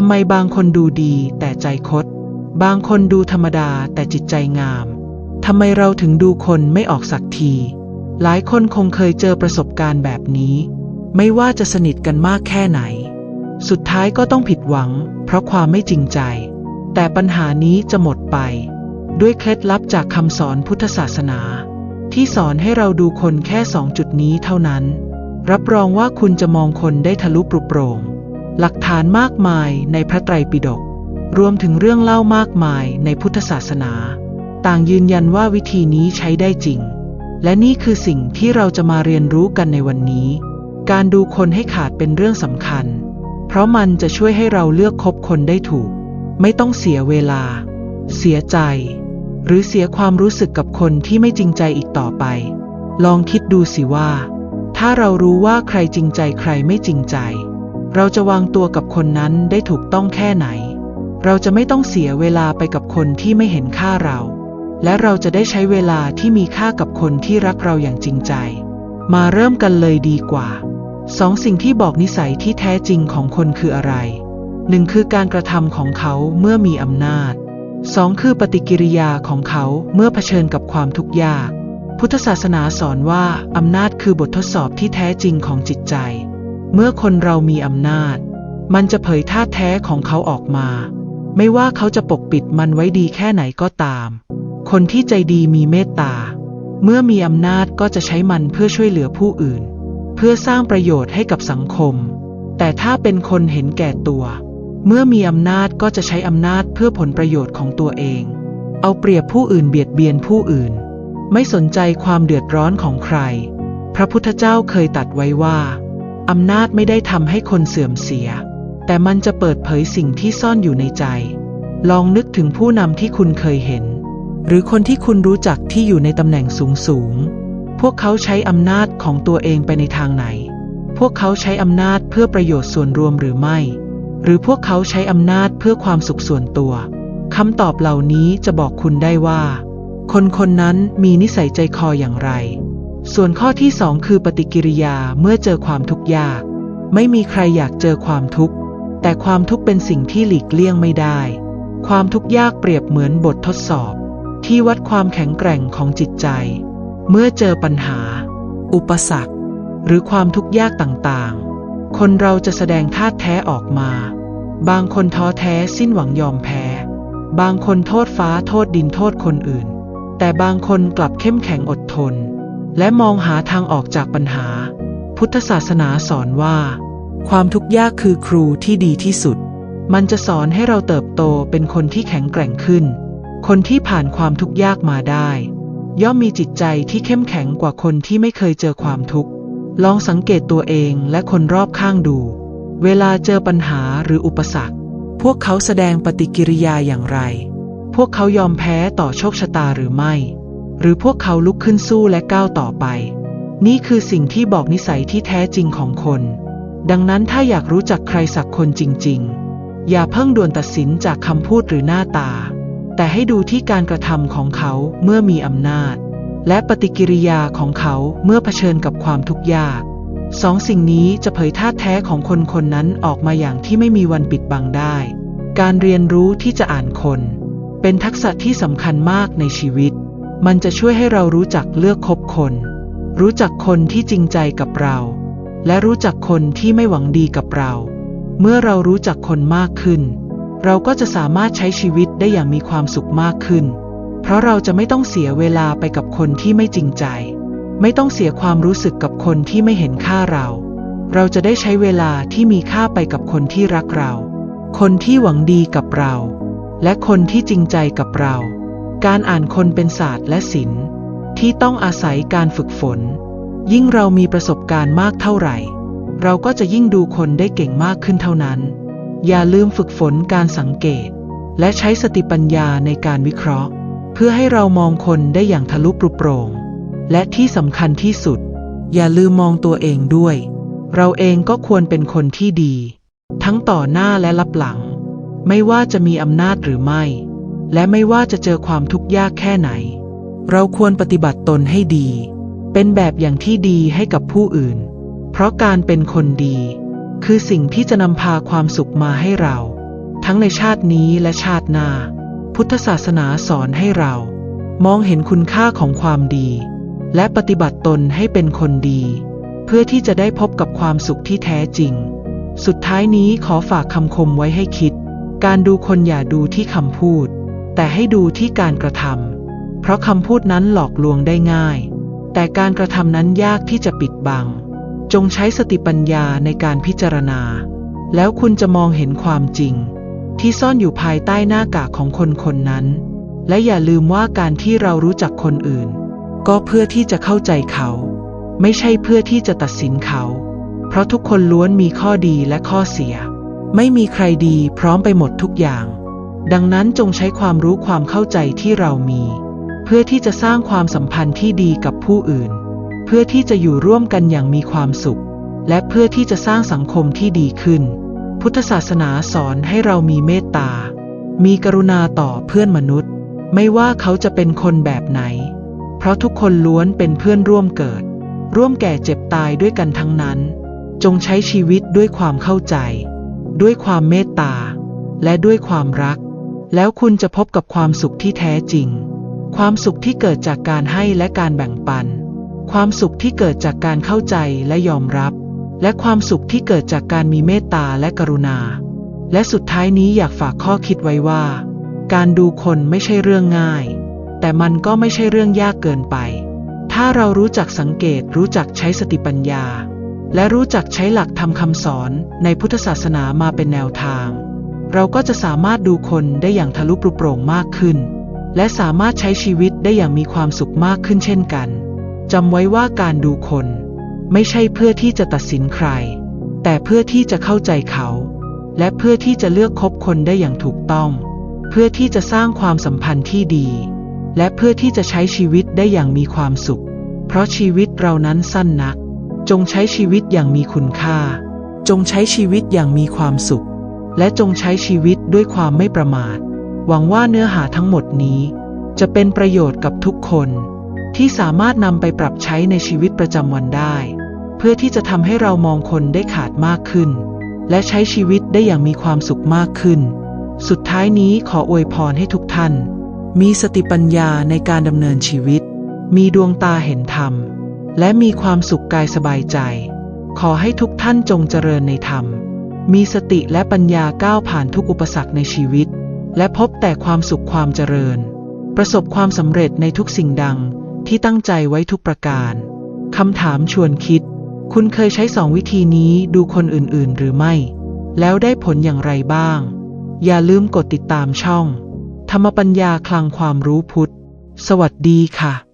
ทำไมบางคนดูดีแต่ใจคด บางคนดูธรรมดาแต่จิตใจงาม ทำไมเราถึงดูคนไม่ออกสักที หลายคนคงเคยเจอประสบการณ์แบบนี้ ไม่ว่าจะสนิทกันมากแค่ไหน สุดท้ายก็ต้องผิดหวัง เพราะความไม่จริงใจ แต่ปัญหานี้จะหมดไป ด้วยเคล็ดลับจากคำสอนพุทธศาสนา ที่สอนให้เราดูคนแค่สองจุดนี้เท่านั้น รับรองว่าคุณจะมองคนได้ทะลุปรุโปร่ง หลักฐานมากมายในพระไตรปิฎกรวมถึงเรื่องเล่ามากมายในพุทธศาสนา ต่างยืนยันว่าวิธีนี้ใช้ได้จริง และนี่คือสิ่งที่เราจะมาเรียนรู้กันในวันนี้ การดูคนให้ขาดเป็นเรื่องสำคัญ เพราะมันจะช่วยให้เราเลือกคบคนได้ถูก ไม่ต้องเสียเวลา เสียใจ หรือเสียความรู้สึกกับคนที่ไม่จริงใจอีกต่อไป ลองคิดดูสิว่า ถ้าเรารู้ว่าใครจริงใจใครไม่จริงใจ เราจะวางตัวกับคนนั้นได้ถูกต้องแค่ไหน เราจะไม่ต้องเสียเวลาไปกับคนที่ไม่เห็นค่าเรา และเราจะได้ใช้เวลาที่มีค่ากับคนที่รักเราอย่างจริงใจ มาเริ่มกันเลยดีกว่าสองสิ่งที่บอกนิสัยที่แท้จริงของคนคืออะไรหนึ่งคือการกระทำของเขาเมื่อมีอำนาจสองคือปฏิกิริยาของเขาเมื่อเผชิญกับความทุกข์ยาก พุทธศาสนาสอนว่าอำนาจคือบททดสอบที่แท้จริงของจิตใจ เมื่อคนเรามีอำนาจ มันจะเผยท่าแท้ของเขาออกมา ไม่ว่าเขาจะปกปิดมันไว้ดีแค่ไหนก็ตาม คนที่ใจดีมีเมตตา เมื่อมีอำนาจก็จะใช้มันเพื่อช่วยเหลือผู้อื่น เพื่อสร้างประโยชน์ให้กับสังคม แต่ถ้าเป็นคนเห็นแก่ตัว เมื่อมีอำนาจก็จะใช้อำนาจเพื่อผลประโยชน์ของตัวเอง เอาเปรียบผู้อื่นเบียดเบียนผู้อื่น ไม่สนใจความเดือดร้อนของใคร พระพุทธเจ้าเคยตัดไว้ว่า อำนาจไม่ได้ทำให้คนเสื่อมเสีย แต่มันจะเปิดเผยสิ่งที่ซ่อนอยู่ในใจ ลองนึกถึงผู้นำที่คุณเคยเห็น หรือคนที่คุณรู้จักที่อยู่ในตำแหน่งสูงสูง พวกเขาใช้อำนาจของตัวเองไปในทางไหน พวกเขาใช้อำนาจเพื่อประโยชน์ส่วนรวมหรือไม่ หรือพวกเขาใช้อำนาจเพื่อความสุขส่วนตัวคำตอบเหล่านี้จะบอกคุณได้ว่า คนคนนั้นมีนิสัยใจคออย่างไร ส่วนข้อที่สองคือปฏิกิริยาเมื่อเจอความทุกข์ยาก ไม่มีใครอยากเจอความทุกข์ แต่ความทุกข์เป็นสิ่งที่หลีกเลี่ยงไม่ได้ ความทุกข์ยากเปรียบเหมือนบททดสอบ ที่วัดความแข็งแกร่งของจิตใจ เมื่อเจอปัญหา อุปสรรค หรือความทุกข์ยากต่างๆ คนเราจะแสดงท่าแท้ออกมา บางคนท้อแท้สิ้นหวังยอมแพ้ บางคนโทษฟ้าโทษดินโทษคนอื่น แต่บางคนกลับเข้มแข็งอดทน และมองหาทางออกจากปัญหา พุทธศาสนาสอนว่า ความทุกข์ยากคือครูที่ดีที่สุด มันจะสอนให้เราเติบโตเป็นคนที่แข็งแกร่งขึ้น คนที่ผ่านความทุกข์ยากมาได้ ย่อมมีจิตใจที่เข้มแข็งกว่าคนที่ไม่เคยเจอความทุกข์ ลองสังเกตตัวเองและคนรอบข้างดู เวลาเจอปัญหาหรืออุปสรรค พวกเขาแสดงปฏิกิริยาอย่างไร พวกเขายอมแพ้ต่อโชคชะตาหรือไม่ หรือพวกเขาลุกขึ้นสู้และก้าวต่อไป นี่คือสิ่งที่บอกนิสัยที่แท้จริงของคน ดังนั้นถ้าอยากรู้จักใครสักคนจริง ๆ อย่าเพิ่งด่วนตัดสินจากคำพูดหรือหน้าตา แต่ให้ดูที่การกระทำของเขาเมื่อมีอำนาจ และปฏิกิริยาของเขาเมื่อเผชิญกับความทุกข์ยากสองสิ่งนี้จะเผยท่าแท้ของคนคนนั้นออกมาอย่างที่ไม่มีวันปิดบังได้ การเรียนรู้ที่จะอ่านคน เป็นทักษะที่สำคัญมากในชีวิต มันจะช่วยให้เรารู้จักเลือกคบคน รู้จักคนที่จริงใจกับเรา และรู้จักคนที่ไม่หวังดีกับเรา เมื่อเรารู้จักคนมากขึ้น เราก็จะสามารถใช้ชีวิตได้อย่างมีความสุขมากขึ้น เพราะเราจะไม่ต้องเสียเวลาไปกับคนที่ไม่จริงใจ ไม่ต้องเสียความรู้สึกกับคนที่ไม่เห็นค่าเรา เราจะได้ใช้เวลาที่มีค่าไปกับคนที่รักเรา คนที่หวังดีกับเรา และคนที่จริงใจกับเรา การอ่านคนเป็นศาสตร์และศิลป์ที่ต้องอาศัยการฝึกฝน ยิ่งเรามีประสบการณ์มากเท่าไหร่ เราก็จะยิ่งดูคนได้เก่งมากขึ้นเท่านั้น อย่าลืมฝึกฝนการสังเกต และใช้สติปัญญาในการวิเคราะห์ เพื่อให้เรามองคนได้อย่างทะลุปรุโปร่ง และที่สำคัญที่สุด อย่าลืมมองตัวเองด้วย เราเองก็ควรเป็นคนที่ดี ทั้งต่อหน้าและรับหลัง ไม่ว่าจะมีอำนาจหรือไม่ และไม่ว่าจะเจอความทุกข์ยากแค่ไหน เราควรปฏิบัติตนให้ดี เป็นแบบอย่างที่ดีให้กับผู้อื่น เพราะการเป็นคนดี คือสิ่งที่จะนำพาความสุขมาให้เรา ทั้งในชาตินี้และชาติหน้า พุทธศาสนาสอนให้เรา มองเห็นคุณค่าของความดี และปฏิบัติตนให้เป็นคนดี เพื่อที่จะได้พบกับความสุขที่แท้จริง สุดท้ายนี้ขอฝากคำคมไว้ให้คิด การดูคนอย่าดูที่คำพูด แต่ให้ดูที่การกระทำเพราะคำพูดนั้นหลอกลวงได้ง่าย แต่การกระทำนั้นยากที่จะปิดบัง จงใช้สติปัญญาในการพิจารณา แล้วคุณจะมองเห็นความจริง ที่ซ่อนอยู่ภายใต้หน้ากากของคนคนนั้น และอย่าลืมว่าการที่เรารู้จักคนอื่น ก็เพื่อที่จะเข้าใจเขา ไม่ใช่เพื่อที่จะตัดสินเขา เพราะทุกคนล้วนมีข้อดีและข้อเสีย ไม่มีใครดีพร้อมไปหมดทุกอย่าง ดังนั้นจงใช้ความรู้ความเข้าใจที่เรามี เพื่อที่จะสร้างความสัมพันธ์ที่ดีกับผู้อื่น เพื่อที่จะอยู่ร่วมกันอย่างมีความสุข และเพื่อที่จะสร้างสังคมที่ดีขึ้น พุทธศาสนาสอนให้เรามีเมตตา มีกรุณาต่อเพื่อนมนุษย์ ไม่ว่าเขาจะเป็นคนแบบไหน เพราะทุกคนล้วนเป็นเพื่อนร่วมเกิด ร่วมแก่เจ็บตายด้วยกันทั้งนั้น จงใช้ชีวิตด้วยความเข้าใจ ด้วยความเมตตา และด้วยความรัก แล้วคุณจะพบกับความสุขที่แท้จริง ความสุขที่เกิดจากการให้และการแบ่งปัน ความสุขที่เกิดจากการเข้าใจและยอมรับ และความสุขที่เกิดจากการมีเมตตาและกรุณา และสุดท้ายนี้อยากฝากข้อคิดไว้ว่า การดูคนไม่ใช่เรื่องง่าย แต่มันก็ไม่ใช่เรื่องยากเกินไป ถ้าเรารู้จักสังเกตรู้จักใช้สติปัญญา และรู้จักใช้หลักธรรมคำสอนในพุทธศาสนามาเป็นแนวทาง เราก็จะสามารถดูคนได้อย่างทะลุปรุโปร่งมากขึ้น และสามารถใช้ชีวิตได้อย่างมีความสุขมากขึ้นเช่นกันจำไว้ว่าการดูคน ไม่ใช่เพื่อที่จะตัดสินใคร แต่เพื่อที่จะเข้าใจเขา และเพื่อที่จะเลือกคบคนได้อย่างถูกต้อง เพื่อที่จะสร้างความสัมพันธ์ที่ดี และเพื่อที่จะใช้ชีวิตได้อย่างมีความสุข เพราะชีวิตเรานั้นสั้นนัก จงใช้ชีวิตอย่างมีคุณค่า จงใช้ชีวิตอย่างมีความสุข และจงใช้ชีวิตด้วยความไม่ประมาท หวังว่าเนื้อหาทั้งหมดนี้ จะเป็นประโยชน์กับทุกคน ที่สามารถนำไปปรับใช้ในชีวิตประจำวันได้ เพื่อที่จะทำให้เรามองคนได้ขาดมากขึ้น และใช้ชีวิตได้อย่างมีความสุขมากขึ้น สุดท้ายนี้ขออวยพรให้ทุกท่าน มีสติปัญญาในการดำเนินชีวิต มีดวงตาเห็นธรรม และมีความสุขกายสบายใจ ขอให้ทุกท่านจงเจริญในธรรม มีสติและปัญญาก้าวผ่านทุกอุปสรรคในชีวิต และพบแต่ความสุขความเจริญ ประสบความสำเร็จในทุกสิ่งดังที่ตั้งใจไว้ทุกประการคำถามชวนคิด คุณเคยใช้สองวิธีนี้ดูคนอื่นๆ หรือไม่ แล้วได้ผลอย่างไรบ้าง อย่าลืมกดติดตามช่อง ธรรมปัญญาคลังความรู้พุทธ สวัสดีค่ะ